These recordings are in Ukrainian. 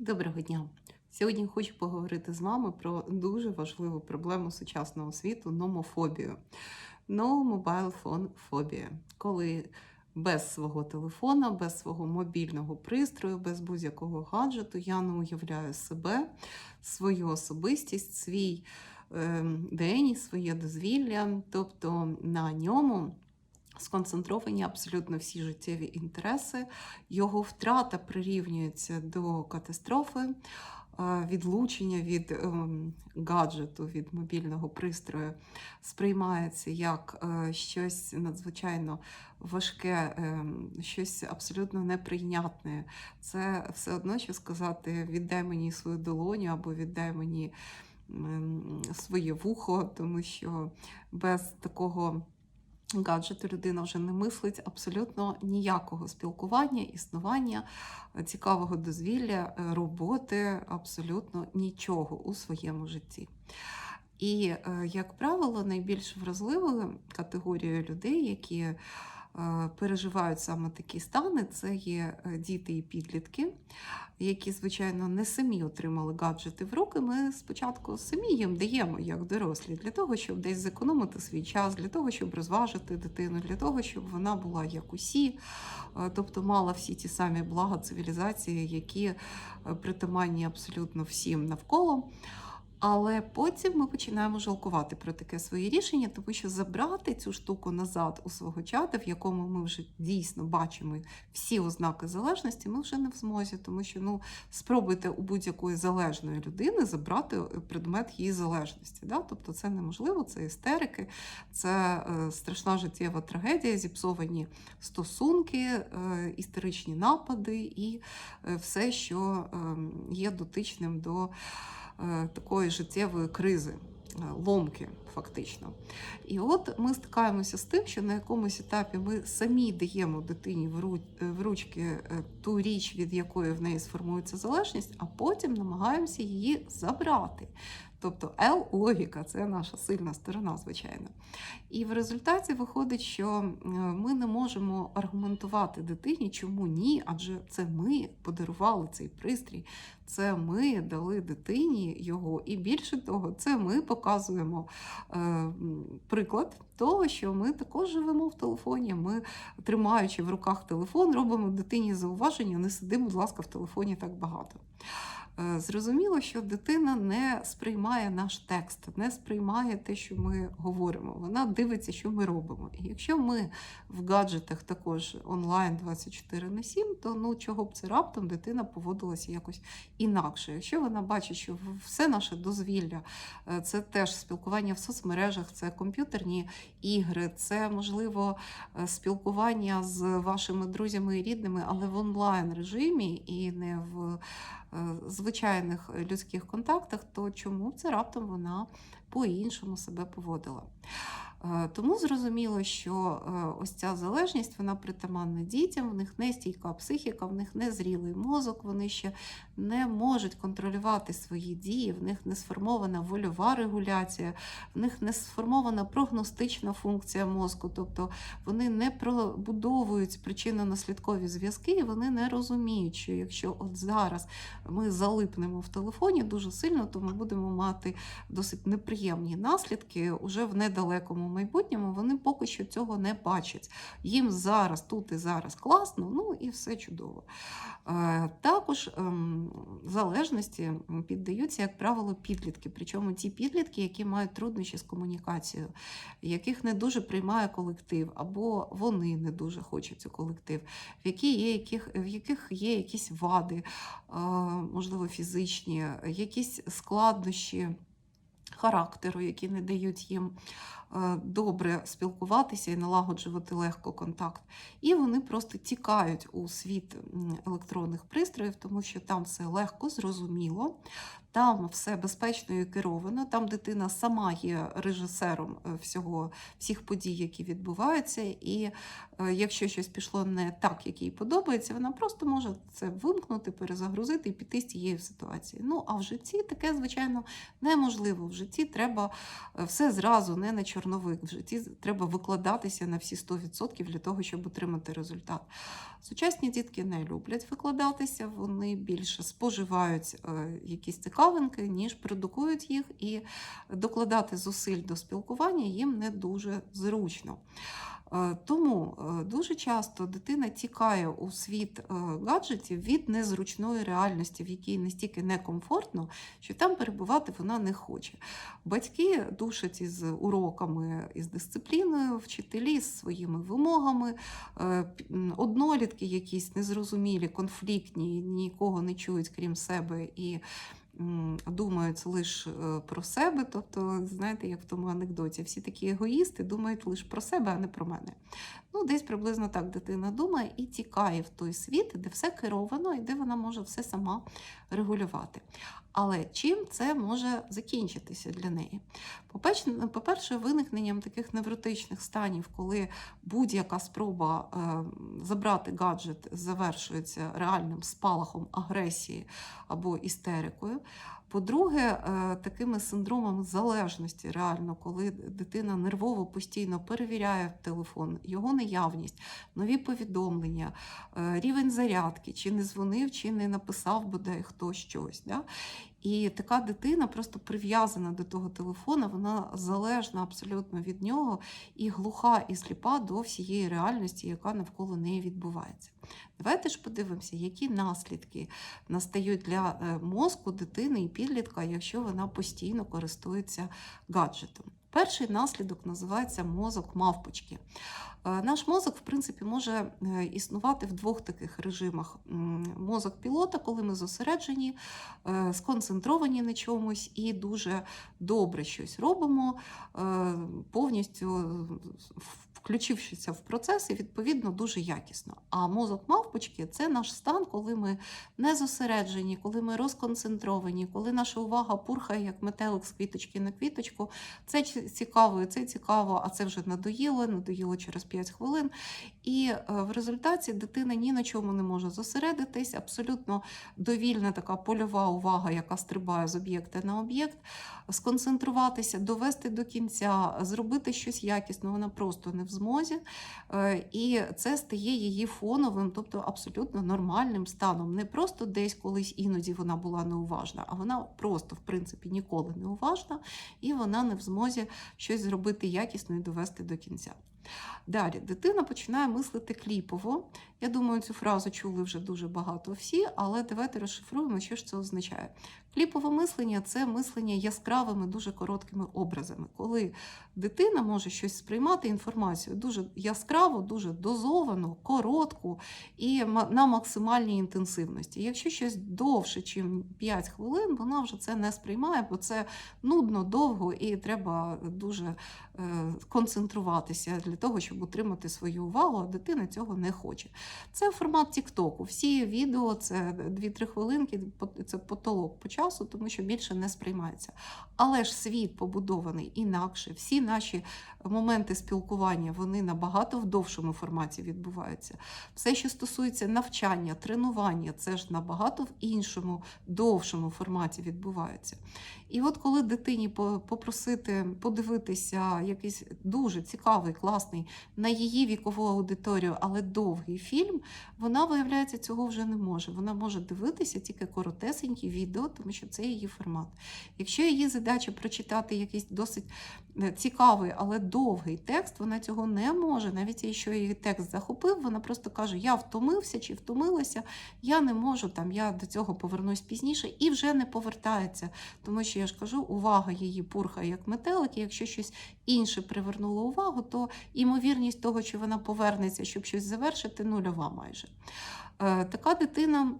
Доброго дня! Сьогодні хочу поговорити з вами про дуже важливу проблему сучасного світу номофобію. No mobile phone phobia. Коли без свого телефона, без свого мобільного пристрою, без будь-якого гаджету я не уявляю себе, свою особистість, свій е, день, своє дозвілля, тобто на ньому. Сконцентровані абсолютно всі життєві інтереси, його втрата прирівнюється до катастрофи, е, відлучення від ем, гаджету, від мобільного пристрою сприймається як е, щось надзвичайно важке, ем, щось абсолютно неприйнятне. Це все одно, що сказати: віддай мені свою долоню або віддай мені ем, своє вухо, тому що без такого гаджету людина вже не мислить абсолютно ніякого спілкування, існування, е, цікавого дозвілля, е, роботи, абсолютно нічого у своєму житті. І, е, як правило, найбільш вразливою категорією людей, які переживають саме такі стани, це є е, діти і підлітки, які, звичайно, не самі отримали гаджети в руки. Ми спочатку самі їм даємо як дорослі, для того, щоб десь зекономити свій час, для того, щоб розважити дитину, для того, щоб вона була як усі, е, тобто мала всі ті самі блага цивілізації, які е, притаманні абсолютно всім навколо. Але потім ми починаємо жалкувати про таке своє рішення, тому що забрати цю штуку назад у свого чата, в якому ми вже дійсно бачимо всі ознаки залежності, ми вже не в змозі, тому що ну спробуйте у будь-якої залежної людини забрати предмет її залежності. Да? Тобто це неможливо, це істерики, це е, страшна життєва трагедія, зіпсовані стосунки, е, істеричні напади і е, все, що е, є дотичним до е, такої життєвої кризи, е, ломки, фактично. І от ми стикаємося з тим, що на якомусь етапі ми самі даємо дитині е, в ручки е, ту річ, від якої в неї сформується залежність, а потім намагаємося її забрати. Тобто Л-логіка це наша сильна сторона, звичайно. І в результаті виходить, що е, ми не можемо аргументувати дитині, чому ні, адже це ми подарували цей пристрій, це ми дали дитині його. І більше того, це ми показуємо е, приклад того, що ми також живемо в телефоні. Ми, тримаючи в руках телефон, робимо дитині зауваження, не сиди, будь ласка, в телефоні так багато. Е, Зрозуміло, що дитина не сприймає наш текст, не сприймає те, що ми говоримо. Вона дивиться, що ми робимо. І якщо ми в гаджетах також онлайн 24 на 7, то ну чого б це раптом дитина поводилася якось інакше. Якщо вона бачить, що все наше дозвілля е, це теж спілкування в соцмережах, це комп'ютерні ігри, це можливо е, спілкування з вашими друзями і рідними, але в онлайн режимі і не в е, звичайних людських контактах, то чому це раптом вона по-іншому себе поводила? Е, Тому зрозуміло, що е, ось ця залежність вона притаманна дітям, в них не стійка психіка, в них не зрілий мозок, вони ще не можуть контролювати свої дії, в них не сформована вольова регуляція, в них не сформована прогностична функція мозку, тобто вони не пробудовують причинно-наслідкові зв'язки, і вони не розуміють, що якщо от зараз ми залипнемо в телефоні дуже сильно, то ми будемо мати досить неприємні наслідки уже в недалекому майбутньому. Вони поки що цього не бачать. Їм зараз, тут і зараз класно, ну і все чудово. Е, Також ем, залежності піддаються, як правило, підлітки. Причому ті підлітки, які мають труднощі з комунікацією, яких не дуже приймає колектив, або вони не дуже хочуть у колектив, в, які є, яких, в яких є якісь вади, е, можливо, фізичні, якісь складнощі характеру, які не дають їм е, добре спілкуватися і налагоджувати легко контакт. І вони просто тікають у світ електронних пристроїв, тому що там все легко, зрозуміло, там все безпечно і керовано, там дитина сама є режисером е, всього, всіх подій, які відбуваються. І е, якщо щось пішло не так, як їй подобається, вона просто може це вимкнути, перезагрузити і піти з цієї ситуації. Ну а в житті таке, звичайно, неможливо. В житті треба е, все зразу, не на чорновик. В житті треба викладатися на всі 100% для того, щоб отримати результат. Сучасні дітки не люблять викладатися, вони більше споживають якісь цікавинки, ніж продукують їх, і докладати зусиль до спілкування їм не дуже зручно. Е, Тому е, дуже часто дитина тікає у світ е, гаджетів від незручної реальності, в якій настільки некомфортно, що там перебувати вона не хоче. Батьки душать із уроками, із дисципліною, вчителі з своїми вимогами, однолітки якісь незрозумілі, конфліктні, нікого не чують крім себе і думають лише про себе. Тобто, знаєте, як в тому анекдоті, всі такі егоїсти думають лише про себе, а не про мене. Ну, десь приблизно так дитина думає і тікає в той світ, де все керовано і де вона може все сама регулювати. Але чим це може закінчитися для неї? По-перше, виникненням таких невротичних станів, коли будь-яка спроба е, забрати гаджет завершується реальним спалахом агресії або істерикою. По-друге, е, такими синдромами залежності, реально, коли дитина нервово постійно перевіряє телефон, його наявність, нові повідомлення, е, рівень зарядки, чи не дзвонив, чи не написав бодай хто щось. Да? І така дитина просто прив'язана до того телефона, вона залежна абсолютно від нього і глуха і сліпа до всієї реальності, яка навколо неї відбувається. Давайте ж подивимося, які наслідки настають для е, мозку дитини і підлітка, якщо вона постійно користується гаджетом. Перший наслідок називається мозок мавпочки. Е, Наш мозок, в принципі, може е, існувати в двох таких режимах: мозок пілота, коли ми зосереджені, е, сконцентровані на чомусь і дуже добре щось робимо, повністю включившися в процес і відповідно дуже якісно. А мозок мавпочки це наш стан, коли ми не зосереджені, коли ми розконцентровані, коли наша увага пурхає як метелик з квіточки на квіточку. Це цікаво, і це цікаво, а це вже надоїло, надоїло через 5 хвилин. І е, в результаті дитина ні на чому не може зосередитись, абсолютно довільна така польова увага, яка стрибає з об'єкта на об'єкт, сконцентруватися, довести до кінця, зробити щось якісно, вона просто не в змозі. Е, І це стає її фоновим, тобто абсолютно нормальним станом. Не просто десь колись іноді вона була неуважна, а вона просто, в принципі, ніколи не уважна, і вона не в змозі щось зробити якісно і довести до кінця. Далі дитина починає мислити кліпово. Я думаю, цю фразу чули вже дуже багато всі, але давайте розшифруємо, що ж це означає. Кліпове мислення це мислення яскравими, дуже короткими образами, коли дитина може щось сприймати інформацію дуже яскраво, дуже дозовано, коротку і на максимальній інтенсивності. Якщо щось довше, ніж 5 хвилин, вона вже це не сприймає, бо це нудно, довго і треба дуже е, концентруватися для того, щоб утримати свою увагу, а дитина цього не хоче. Це формат Тіктоку. Всі відео це 2-3 хвилинки, це потолок по часу, тому що більше не сприймається. Але ж світ побудований інакше. Всі наші моменти спілкування вони набагато в довшому форматі відбуваються. Все, що стосується навчання, тренування, це ж набагато в іншому, довшому форматі відбувається. І от коли дитині по- попросити подивитися якийсь дуже цікавий, класний на її вікову аудиторію, але довгий фільм, вона, виявляється, цього вже не може. Вона може дивитися тільки коротесенькі відео, тому що це її формат. Якщо її задача прочитати якийсь досить е, цікавий, але довгий текст, вона цього не може. Навіть якщо її текст захопив, вона просто каже: Я втомився чи втомилася, я не можу, там, я до цього повернусь пізніше і вже не повертається. Тому що я ж кажу, увага її пурхає як метелик, і якщо щось інше привернуло увагу, то ймовірність того, що вона повернеться, щоб щось завершити, нульова майже. Е, Така дитина.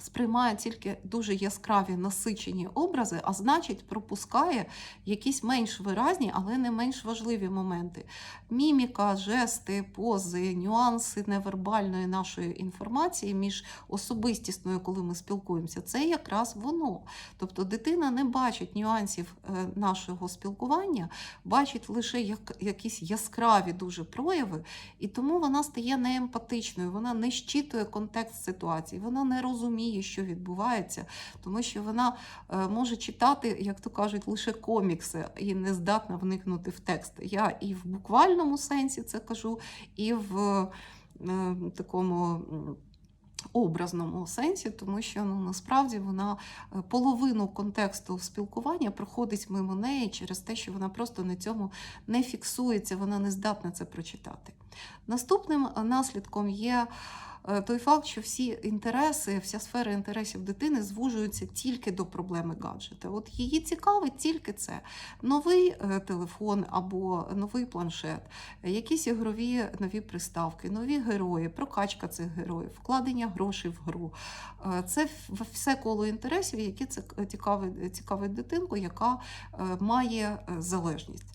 Сприймає тільки дуже яскраві насичені образи, а значить, пропускає якісь менш виразні, але не менш важливі моменти. Міміка, жести, пози, нюанси невербальної нашої інформації між особистісною, коли ми спілкуємося, це якраз воно. Тобто дитина не бачить нюансів е, нашого спілкування, бачить лише як, якісь яскраві дуже прояви, і тому вона стає неемпатичною, вона не щитує контекст ситуації, вона не розуміє, що відбувається, тому що вона е, може читати, як то кажуть, лише комікси і не здатна вникнути в текст. Я і в буквальному сенсі це кажу, і в е, такому. Образному сенсі, тому що ну насправді вона е, половину контексту спілкування проходить мимо неї через те, що вона просто на цьому не фіксується, вона не здатна це прочитати. Наступним наслідком є той факт, що всі інтереси, вся сфера інтересів дитини звужуються тільки до проблеми гаджета. От її цікавить тільки це: новий е, телефон або новий планшет, е, якісь ігрові нові приставки, нові герої, прокачка цих героїв, вкладення грошей в гру. Е, Це все коло інтересів, які цікавить, цікавить дитинку, яка е, має е, залежність.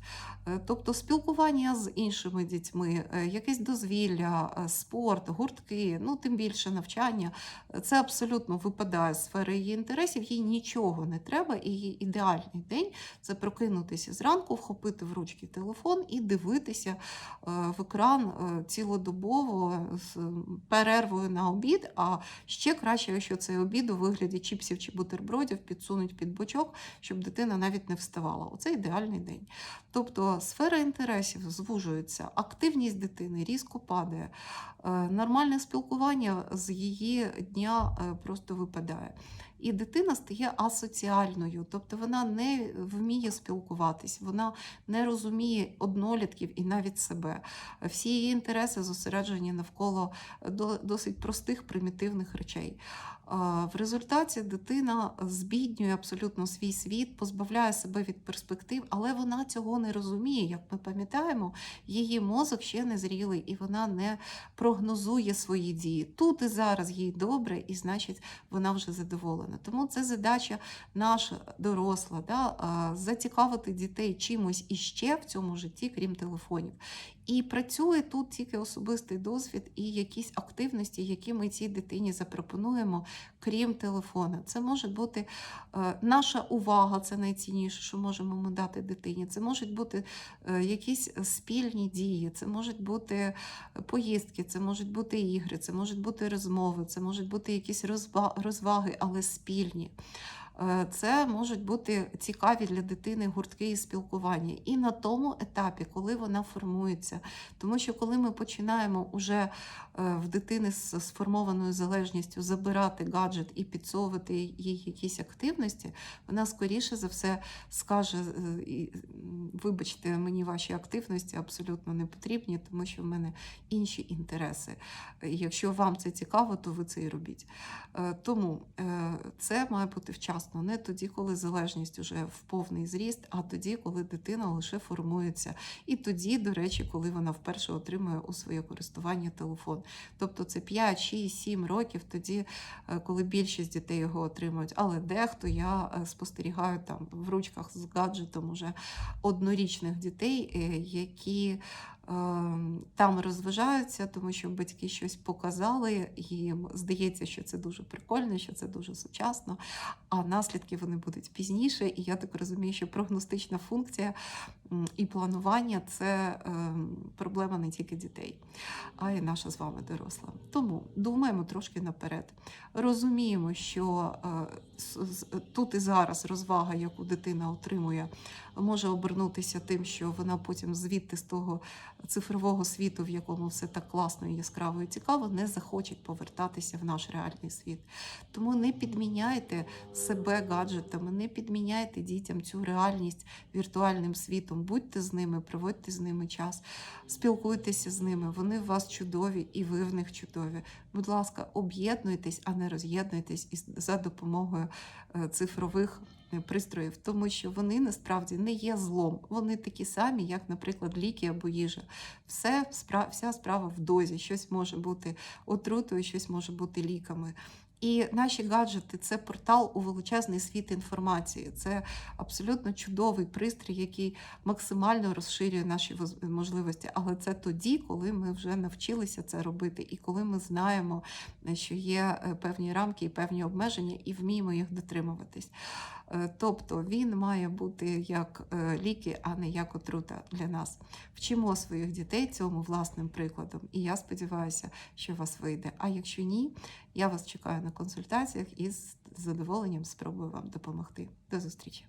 Е, Тобто спілкування з іншими дітьми, е, якесь дозвілля, е, спорт, гуртки, ну тим більше навчання, це абсолютно випадає з сфери її інтересів, їй нічого не треба, і її ідеальний день це прокинутися зранку, вхопити в ручки телефон і дивитися в екран цілодобово з перервою на обід. А ще краще, якщо цей обід у вигляді чіпсів чи бутербродів підсунуть під бочок, щоб дитина навіть не вставала. Оце ідеальний день. Тобто сфера інтересів звужується, активність дитини різко падає, е, нормальне спілкування з її дня е, просто випадає. І дитина стає асоціальною, тобто вона не вміє спілкуватись, вона не розуміє однолітків і навіть себе. Всі її інтереси зосереджені навколо до- досить простих примітивних речей. В результаті дитина збіднює абсолютно свій світ, позбавляє себе від перспектив, але вона цього не розуміє. Як ми пам'ятаємо, її мозок ще не зрілий і вона не прогнозує свої дії. Тут і зараз їй добре, і значить вона вже задоволена. Тому це задача наша доросла, да, зацікавити дітей чимось іще в цьому житті, крім телефонів. І працює тут тільки особистий досвід і якісь активності, які ми цій дитині запропонуємо, крім телефона. Це може бути е, наша увага, це найцінніше, що можемо ми дати дитині. Це можуть бути е, якісь спільні дії, це можуть бути поїздки, це можуть бути ігри, це можуть бути розмови, це можуть бути якісь розва- розваги, але спільні. Е, Це можуть бути цікаві для дитини гуртки і спілкування. І на тому етапі, коли вона формується. Тому що коли ми починаємо уже е, в дитини з сформованою залежністю забирати гаджет і підсовувати їй якісь активності, вона скоріше за все скаже: е, вибачте, мені ваші активності абсолютно не потрібні, тому що в мене інші інтереси. Якщо вам це цікаво, то ви це і робіть. Тому це має бути вчасно, не тоді, коли залежність вже в повний зріст, а тоді, коли дитина лише формується. І тоді, до речі, коли вона вперше отримує у своє користування телефон. Тобто це 5, 6, 7 років, тоді, е, коли більшість дітей його отримують. Але дехто я е, спостерігаю там в ручках з гаджетом уже однорічних дітей, е, які там розважаються, тому що батьки щось показали, їм здається, що це дуже прикольно, що це дуже сучасно, а наслідки вони будуть пізніше. І я так розумію, що прогностична функція і планування це ем, проблема не тільки дітей, а й наша з вами доросла. Тому думаємо трошки наперед. Розуміємо, що е, тут і зараз розвага, яку дитина отримує, може обернутися тим, що вона потім звідти з того цифрового світу, в якому все так класно і яскраво і цікаво, не захочуть повертатися в наш реальний світ. Тому не підміняйте себе гаджетами, не підміняйте дітям цю реальність віртуальним світом. Будьте з ними, проводьте з ними час, спілкуйтеся з ними. Вони в вас чудові, і ви в них чудові. Будь ласка, об'єднуйтесь, а не роз'єднуйтесь із за допомогою е, цифрових пристроїв, тому що вони насправді не є злом. Вони такі самі, як, наприклад, ліки або їжа. Все вся справа в дозі. Щось може бути отрутою, щось може бути ліками. І наші гаджети це портал у величезний світ інформації. Це абсолютно чудовий пристрій, який максимально розширює наші можливості. Але це тоді, коли ми вже навчилися це робити, і коли ми знаємо, що є е, певні рамки і певні обмеження, і вміємо їх дотримуватись. Е, Тобто він має бути як е, ліки, а не як отрута для нас. Вчимо своїх дітей цьому власним прикладом. І я сподіваюся, що у вас вийде. А якщо ні, я вас чекаю на консультаціях і з задоволенням спробую вам допомогти. До зустрічі!